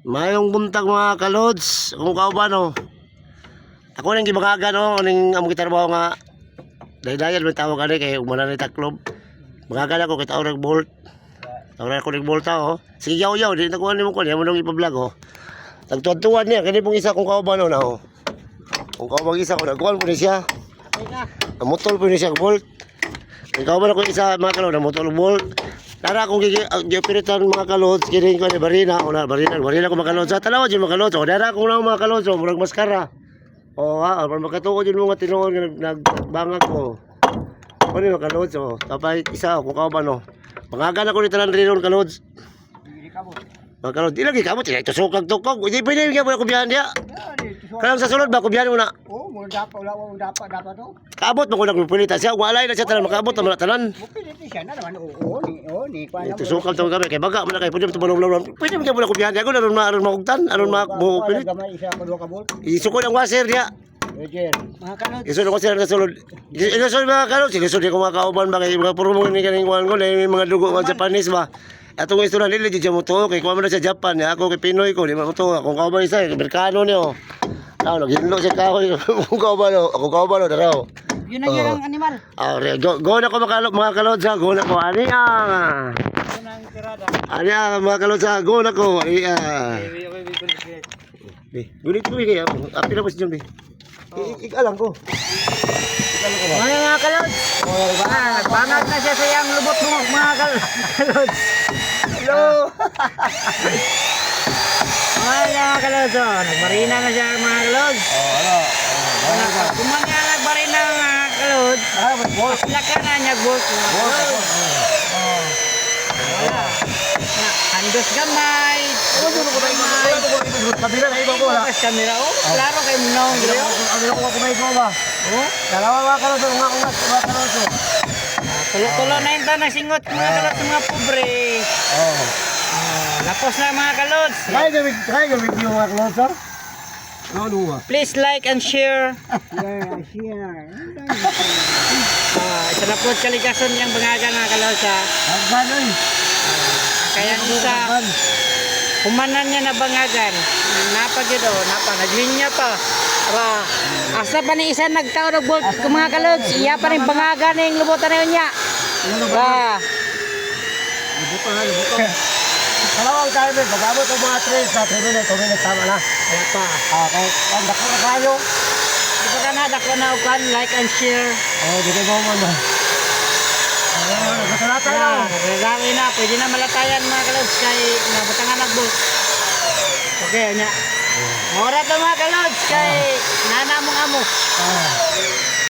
Mayong buntag mga kalods, kung kao ba no. Ako nang gibagaga no, ning amo gitrabaho nga daydayan may tawag ani kay umana ni taklob. Magaga na ko kay tawag bolt. Tawag ko ng bolt oh. Sige yaw yaw, di na ko mo ko, di mo nang ipa-vlog oh. Nagtuwan niya, kani pong isa kung kao ba no na oh. Kung kao ba isa ko nagkuhan po ni siya. Namutol po ni siya bolt. Kao ba na ko isa mga kalod, namutol bolt. Nara akong gigi gipiritan mga kalods kini ko ni barina o na barina barina ko mga kalods sa talawa jud mga kalods o nara akong lang mga kalods murag maskara. O ha, para makatuo jud mga tinuon nga nag nagbangag ko. Ano ni mga kalods tapay isa kung kao ba no. Mangagan ako ni tanan rinon kalods. Mga kalods, di lagi kamo tinay tusukag tukog. Di pwede nga ko biyan dia. Kanang sa sulod ba ko biyan mo na. Oh, mo dapat wala wala dapat dapat to. Kaabot mo ko nang pilitan siya. Walay na siya tanan makaabot na tanan. Mo ni siya na naman. Oo, ni oh ni kwa na. Ito sukal to kami kay baga man na kay pwede mo tumalong Pwede mo kay muna ko biyan ako naron maaron mahugtan, aron ma mo pilit. Isukod ang washer dia. Roger. Isunod ko sila sa sulod. Isunod mga kalot, sinusunod ko mga kauban ba kay mga puro mo ni kaning kuan ko na mga dugo mga Japanese ba. Atong istorya nila di mo to kay kuan man sa Japan ya ako kay Pinoy ko di mo to akong kauban isa Amerikano niyo. Tao naghinlo sa kahoy kung kauban no, ako kauban no daraw. Yun ang yun ang animal. Ah, go, go na ko mga kalot mga kalot sa go na ko ani ah. Ang. Ani ah mga kalot sa go na ko. Ani. Di, gulit ko kaya api na po si John di. Ikalang ko. Ko ba? Mga mga Oh, ba nagbangag na siya sa iyang lubot mo mga kal- kalod. Hello. Mga mga kalod. Oh, nagmarina na siya mga kalod. Oh, ano? Kung mga nagmarina mga kalod, Ah, mas boss. laka na niya boss mga kalod. Wala. Na, Andos gamay. Ano ko ko tayo? Wala ko ko ito. Kabila na ibang ko wala. Camera. Oh, klaro kay Munong. Grio. Ano ko kumay ko ba? Oh, Dalawa mga kalot mga ungat mga kalot. Tulo-tulo na yung tanang singot mga kalod sa mga pobre. Oh. Oh, lapos na mga kalod. Kaya gamit, kaya gamit yung mga kalot sir. Ano ba? Please like and share. Yeah, share. Ah, isa na po kalikason yung bangagan mga kalod sa Hagdan oy. kaya isa Kumanan niya na bangagan. Napagid o, napa, naglinya pa. Ra, asa pa ni isa nagtao ng bolt mga kalods, iya pa rin bangagan yung lubutan na yun niya. Ra, Buto na, buto. Kalawang tayo may pag-abot ang mga trails sa 3 minutes, 2 minutes tama na. pa. Okay, ang dako na kayo. Di ba ka na, dako na ukan, like and share. Oh, dito mo mo na. Oh, nagkasalata na. Na, pwede na malatayan mga kalods kay nabutangan na bolt. Okay, nya. Mura to mga kalods kay nana mong amo. Ah.